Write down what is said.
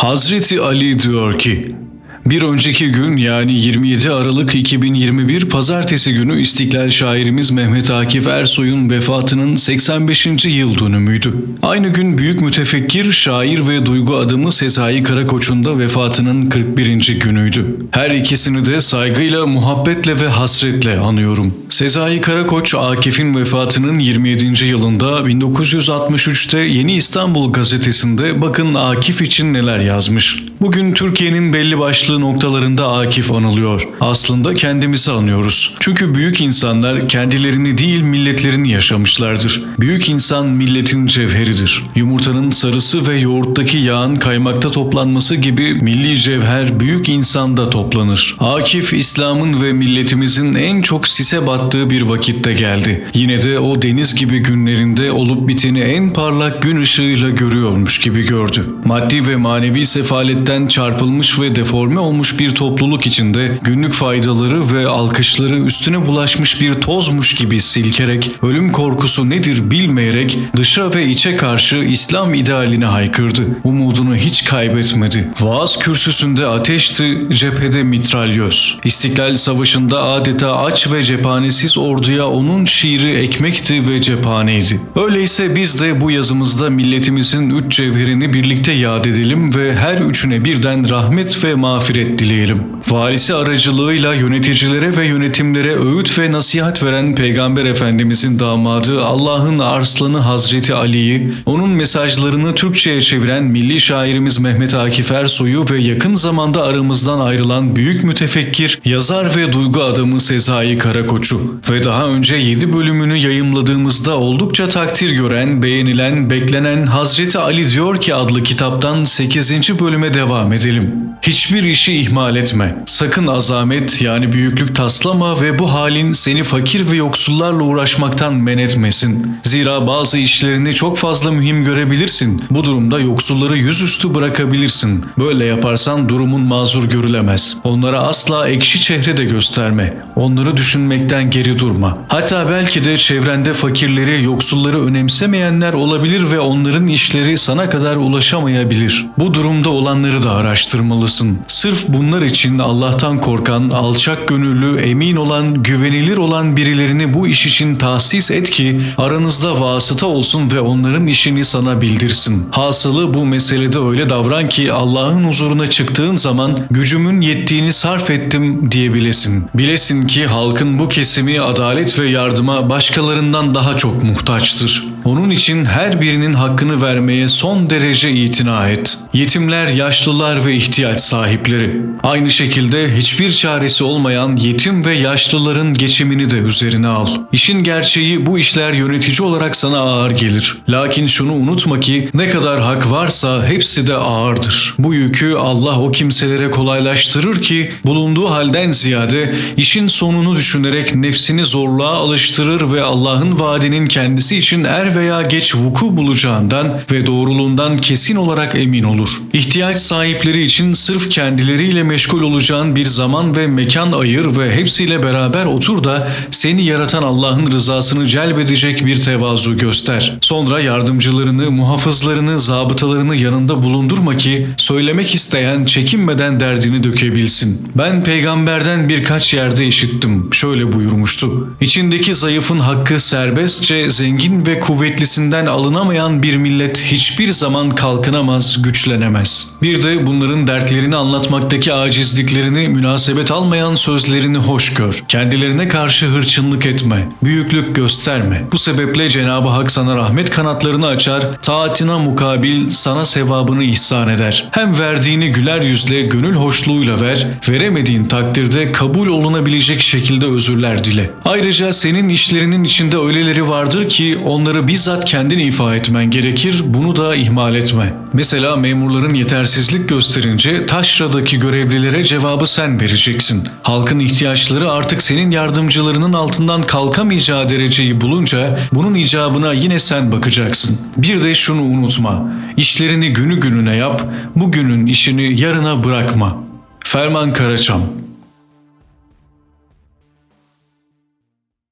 Hazreti Ali diyor ki, bir önceki gün yani 27 Aralık 2021 Pazartesi günü İstiklal şairimiz Mehmet Akif Ersoy'un vefatının 85. yıl dönümüydü. Aynı gün büyük mütefekkir, şair ve duygu adamı Sezai Karakoç'un da vefatının 41. günüydü. Her ikisini de saygıyla, muhabbetle ve hasretle anıyorum. Sezai Karakoç, Akif'in vefatının 27. yılında 1963'te Yeni İstanbul gazetesinde bakın Akif için neler yazmış. Bugün Türkiye'nin belli başlı noktalarında Akif anılıyor. Aslında kendimizi anıyoruz. Çünkü büyük insanlar kendilerini değil milletlerini yaşamışlardır. Büyük insan milletin cevheridir. Yumurtanın sarısı ve yoğurttaki yağın kaymakta toplanması gibi milli cevher büyük insanda toplanır. Akif İslam'ın ve milletimizin en çok sise battığı bir vakitte geldi. Yine de o deniz gibi günlerinde olup biteni en parlak gün ışığıyla görüyormuş gibi gördü. Maddi ve manevi sefaletten çarpılmış ve deforme olmuş bir topluluk içinde günlük faydaları ve alkışları üstüne bulaşmış bir tozmuş gibi silkerek, ölüm korkusu nedir bilmeyerek dışa ve içe karşı İslam idealine haykırdı. Umudunu hiç kaybetmedi. Vaaz kürsüsünde ateşti, cephede mitralyöz. İstiklal Savaşı'nda adeta aç ve cephanesiz orduya onun şiiri ekmekti ve cephaneydi. Öyleyse biz de bu yazımızda milletimizin üç cevherini birlikte yad edelim ve her üçüne birden rahmet ve mağfiret dileyelim. Valisi aracılığıyla yöneticilere ve yönetimlere öğüt ve nasihat veren Peygamber Efendimizin damadı Allah'ın arslanı Hazreti Ali'yi, onun mesajlarını Türkçe'ye çeviren milli şairimiz Mehmet Akif Ersoy'u ve yakın zamanda aramızdan ayrılan büyük mütefekkir, yazar ve duygu adamı Sezai Karakoç'u ve daha önce 7 bölümünü yayımladığımızda oldukça takdir gören, beğenilen, beklenen Hazreti Ali diyor ki adlı kitaptan 8. bölüme devam edelim. Hiçbir işi ihmal etme. Sakın azamet yani büyüklük taslama ve bu halin seni fakir ve yoksullarla uğraşmaktan men etmesin. Zira bazı işlerini çok fazla mühim görebilirsin. Bu durumda yoksulları yüzüstü bırakabilirsin. Böyle yaparsan durumun mazur görülemez. Onlara asla ekşi çehre de gösterme. Onları düşünmekten geri durma. Hatta belki de çevrende fakirleri, yoksulları önemsemeyenler olabilir ve onların işleri sana kadar ulaşamayabilir. Bu durumda olanları da araştırmalısın. Sırf bunlar için Allah'tan korkan, alçak gönüllü, emin olan, güvenilir olan birilerini bu iş için tahsis et ki aranızda vasıta olsun ve onların işini sana bildirsin. Hasılı bu meselede öyle davran ki Allah'ın huzuruna çıktığın zaman gücümün yettiğini sarf ettim diyebilesin. Bilesin ki halkın bu kesimi adalet ve yardıma başkalarından daha çok muhtaçtır. Onun için her birinin hakkını vermeye son derece itina et. Yetimler, yaşlılar ve ihtiyaç sahipleri. Aynı şekilde hiçbir çaresi olmayan yetim ve yaşlıların geçimini de üzerine al. İşin gerçeği bu işler yönetici olarak sana ağır gelir. Lakin şunu unutma ki ne kadar hak varsa hepsi de ağırdır. Bu yükü Allah o kimselere kolaylaştırır ki bulunduğu halden ziyade işin sonunu düşünerek nefsini zorluğa alıştırır ve Allah'ın vaadinin kendisi için er veya geç vuku bulacağından ve doğruluğundan kesin olarak emin olur. İhtiyaç sahipleri için sırf kendileriyle meşgul olacağın bir zaman ve mekan ayır ve hepsiyle beraber otur da seni yaratan Allah'ın rızasını celbedecek bir tevazu göster. Sonra yardımcılarını, muhafızlarını, zabıtalarını yanında bulundurma ki söylemek isteyen çekinmeden derdini dökebilsin. Ben peygamberden birkaç yerde işittim. Şöyle buyurmuştu. İçindeki zayıfın hakkı serbestçe zengin ve kuvvetlisinden alınamayan bir millet hiçbir zaman kalkınamaz, güçlenemez. Bir de bunların dertlerini anlatmaktaki acizliklerini, münasebet almayan sözlerini hoş gör. Kendilerine karşı hırçınlık etme, büyüklük gösterme. Bu sebeple Cenab-ı Hak sana rahmet kanatlarını açar, taatına mukabil sana sevabını ihsan eder. Hem verdiğini güler yüzle, gönül hoşluğuyla ver, veremediğin takdirde kabul olunabilecek şekilde özürler dile. Ayrıca senin işlerinin içinde öyleleri vardır ki onları bizzat kendin ifa etmen gerekir, bunu da ihmal etme. Mesela memurların yetersizlik gösterince taşradaki görevlilere cevabı sen vereceksin. Halkın ihtiyaçları artık senin yardımcılarının altından kalkamayacağı dereceyi bulunca bunun icabına yine sen bakacaksın. Bir de şunu unutma. İşlerini günü gününe yap, bugünün işini yarına bırakma. Ferman Karaçam